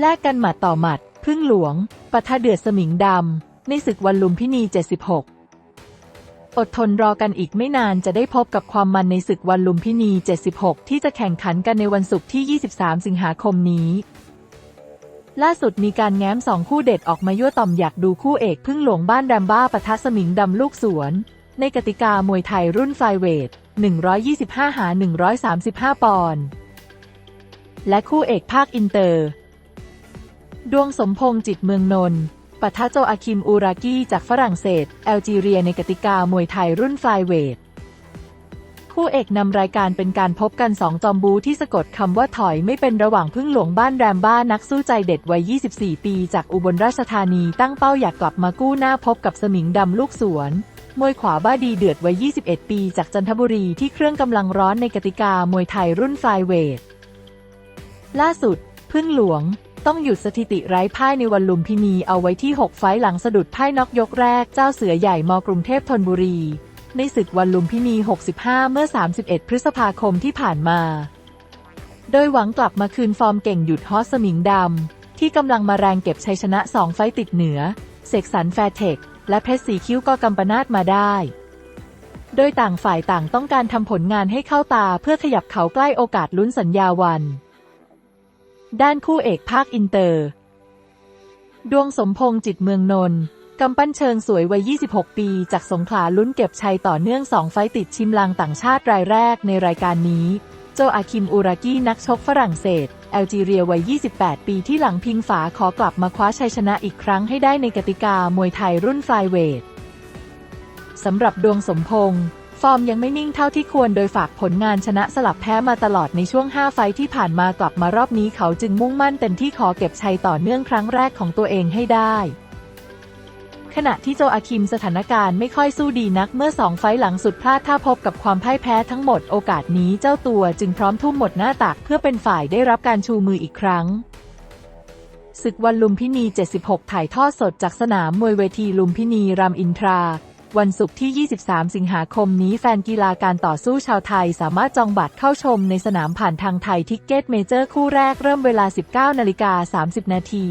แลกกันหมัดต่อหมัด พึ่งหลวงปะทะเดือดสมิงดำในศึกวันลุมพินี 76 อดทนรอกันอีกไม่นานจะได้พบกับความมันในศึกวันลุมพินี 76 ที่จะแข่งขันกันในวันศุกร์ที่ 23 สิงหาคมนี้ล่าสุดมีการแง้มสองคู่เด็ดออกมายั่วต่อมอยากดูคู่เอกพึ่งหลวงบ้านแรมบ้าปะทะสมิงดำลูกสวน ในกติกามวยไทยรุ่นไฟเวท 125 หา 135 ปอนด์ และคู่เอกภาคอินเตอร์ ดวงสมพงษ์จิตเมืองนนท์ปะทะโจอาคิมอูรากีจากฝรั่งเศส แอลจีเรียในกติกามวยไทยรุ่นไฟเวท คู่เอกนำรายการเป็นการพบกันสองจอมบูที่สะกดคำว่าถอยไม่เป็นระหว่างพึ่งหลวงบ้านแรมบ้านักสู้ใจเด็ดวัย 24 ปีจากอุบลราชธานีตั้งเป้าอยากกลับมากู้หน้าพบกับสมิงดำลูกสวน มวยขวาบ้าดีเดือดวัย 21 ปีจากจันทบุรีที่เครื่องกำลังร้อนในกติกามวยไทยรุ่นไฟเวท ล่าสุด พึ่งหลวง ต้องหยุดสถิติไร้พ่ายในวันลุมพินีเอาไว้ที่ 6 ไฟต์หลังสะดุดพ่ายน็อกยกแรกเจ้าเสือใหญ่มกรุงเทพธนบุรี ในศึกวันลุมพินี 65 เมื่อ 31 พฤษภาคมที่ผ่านมา โดยหวังกลับมาคืนฟอร์มเก่งหยุดฮอสสมิงดำ ที่กำลังมาแรงเก็บชัยชนะ 2 ไฟต์ติดเหนือ เสกสรรแฟร์เทค และเพชรสีคิ้วก็กำปนาตมาได้โดยต่างฝ่ายต่างต้องการทำผลงานให้เข้าตาเพื่อขยับเขาใกล้โอกาสลุ้นสัญญาวัน ด้านคู่เอกภาคอินเตอร์ ดวงสมพงษ์จิตเมืองนนท์กำปั้นเชิงสวยวัย 26 ปี จากสงขลาลุ้นเก็บชัยต่อเนื่อง2ไฟต์ติดชิมลางต่างชาติรายแรกในรายการนี้ โจอาคิมอูรากี้นักชกฝรั่งเศส แอลจีเรียวัย 28 ปีที่หลังพิงฝาขอกลับมาคว้าชัยชนะอีกครั้งให้ได้ในกติกามวยไทยรุ่นไฟเวทสำหรับดวงสมพงษ์ ฟอร์มยังไม่นิ่งเท่าที่ควรโดยฝากผลงานชนะสลับแพ้มาตลอดในช่วง 5 ไฟที่ผ่านมากลับมารอบนี้เขาจึงมุ่งมั่นเต็มที่ขอเก็บชัยต่อเนื่องครั้งแรกของตัวเองให้ได้ ขณะที่โจอาคิมสถานการณ์ไม่ค่อยสู้ดีนักเมื่อสองไฟหลังสุดพลาดท่าพบกับความพ่ายแพ้ทั้งหมดโอกาสนี้เจ้าตัวจึงพร้อมทุ่มหมดหน้าตักเพื่อเป็นฝ่ายได้รับการชูมืออีกครั้งศึกวันลุมพินี 76 ถ่ายทอดสดจากสนามมวยเวทีลุมพินีรามอินทรา วันศุกร์ที่ 23 สิงหาคมนี้แฟนกีฬาการต่อสู้ชาวไทยสามารถจองบัตรเข้าชมในสนามผ่านทางไทยทิกเก็ตเมเจอร์คู่แรกเริ่มเวลา 19นาฬิกา30 นาที